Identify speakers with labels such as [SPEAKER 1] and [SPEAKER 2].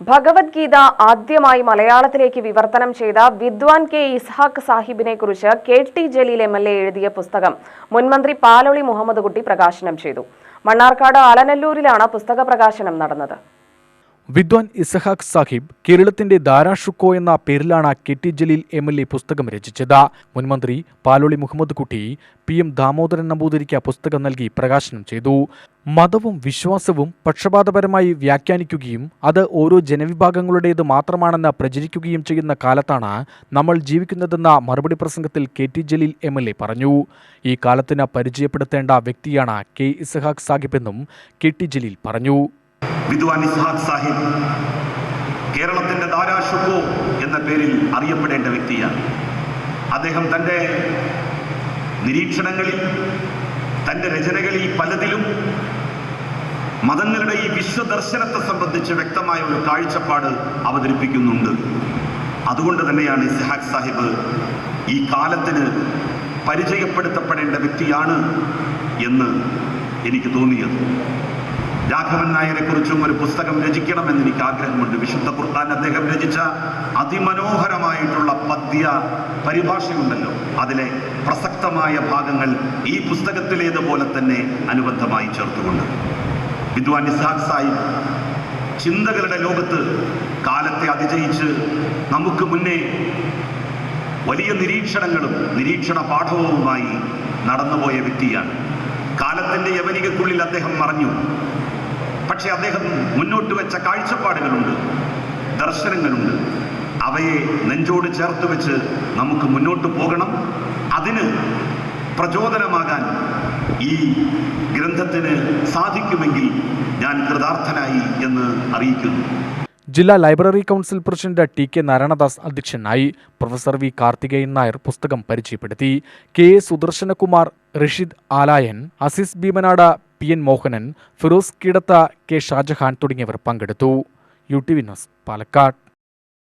[SPEAKER 1] ഭഗവത്ഗീത ആദ്യമായി മലയാളത്തിലേക്ക് വിവർത്തനം ചെയ്ത വിദ്വാൻ കെ ഇസ്ഹാഖ് സാഹിബിനെ കുറിച്ച് K T Jaleel M L A എഴുതിയ പുസ്തകം മുൻമന്ത്രി പാലൊളി മുഹമ്മദ് കുട്ടി പ്രകാശനം ചെയ്തു. മണ്ണാർക്കാട് ആലനല്ലൂരിലാണ് പുസ്തക പ്രകാശനം നടന്നത്.
[SPEAKER 2] വിദ്വാൻ ഇസഹാഖ് സാഹിബ് കേരളത്തിന്റെ ദാരാഷുക്കോ എന്ന പേരിലാണ് K T Jaleel M L A പുസ്തകം രചിച്ചത്. മുൻമന്ത്രി പാലോളി മുഹമ്മദ് കുട്ടി പി എം ദാമോദരൻ നമ്പൂതിരിക്ക് പുസ്തകം നൽകി പ്രകാശനം ചെയ്തു. മതവും വിശ്വാസവും പക്ഷപാതപരമായി വ്യാഖ്യാനിക്കുകയും അത് ഓരോ ജനവിഭാഗങ്ങളുടേത് മാത്രമാണെന്ന് പ്രചരിക്കുകയും ചെയ്യുന്ന കാലത്താണ് നമ്മൾ ജീവിക്കുന്നതെന്ന മറുപടി പ്രസംഗത്തിൽ K T Jaleel M L A പറഞ്ഞു. ഈ കാലത്തിന് പരിചയപ്പെടുത്തേണ്ട വ്യക്തിയാണ് കെ ഇസഹാഖ് സാഹിബ് എന്നും കെ ടി ജലീൽ പറഞ്ഞു.
[SPEAKER 3] വിദ്വാൻ ഇസ്ഹാഖ് സാഹിബ്. കേരളത്തിന്റെ ദാരാഷുക്കോ എന്ന പേരിൽ അറിയപ്പെടേണ്ട വ്യക്തിയാണ്. അദ്ദേഹം തന്റെ നിരീക്ഷണങ്ങളിൽ തന്റെ രചനകളിൽ പലതിലും മതങ്ങളുടെ ഈ വിശ്വദർശനത്തെ സംബന്ധിച്ച് വ്യക്തമായ ഒരു കാഴ്ചപ്പാട് അവതരിപ്പിക്കുന്നുണ്ട്. അതുകൊണ്ട് തന്നെയാണ് ഇസ്ഹാഖ് സാഹിബ് ഈ കാലത്തിന് പരിചയപ്പെടുത്തപ്പെടേണ്ട വ്യക്തിയാണ് എന്ന് എനിക്ക് തോന്നിയത്. രാഘവൻ നായരെ കുറിച്ചും ഒരു പുസ്തകം രചിക്കണമെന്ന് എനിക്ക് ആഗ്രഹമുണ്ട്. വിശുദ്ധ ഖുർആൻ അദ്ദേഹം രചിച്ച അതിമനോഹരമായിട്ടുള്ള പദ്യ പരിഭാഷയുണ്ടല്ലോ. അതിലെ പ്രസക്തമായ ഭാഗങ്ങൾ ഈ പുസ്തകത്തിലേതുപോലെ തന്നെ അനുബന്ധമായി ചേർത്തുകൊണ്ട്. വിദ്വാൻ ഇസാഖ് സാഹിബ് ചിന്തകളുടെ ലോകത്ത് കാലത്തെ അതിജയിച്ച് നമുക്ക് മുന്നേ വലിയ നിരീക്ഷണങ്ങളും നിരീക്ഷണ പാഠവുമായി നടന്നുപോയ വ്യക്തിയാണ്. കാലത്തിന്റെ യവനികക്കുള്ളിൽ അദ്ദേഹം മറഞ്ഞു. പക്ഷെ അദ്ദേഹം മുന്നോട്ട് വെച്ച കാഴ്ചപ്പാടുകളുണ്ട് ദർശനങ്ങളുണ്ട്. അവയെ നെഞ്ചോട് ചേർത്ത് വെച്ച് നമുക്ക് മുന്നോട്ട് പോകണം. അതിന് പ്രചോദനമാകാൻ ഈ ഗ്രന്ഥത്തിന് സാധിക്കുമെങ്കിൽ ഞാൻ കൃതാർത്ഥനായി എന്ന് അറിയിക്കുന്നു.
[SPEAKER 2] ജില്ലാ library council president T K Narayanadas അധ്യക്ഷനായി പ്രൊഫസർ വി കാർത്തികേയൻ നായർ പുസ്തകം പരിചയപ്പെടുത്തി. K A Sudarshanakumar Rasheed Alayan Azeez Bheemanad P N Mohanan Firoz Keedath K Shajahan തുടങ്ങിയവർ പങ്കെടുത്തു. U T V news Palakkad.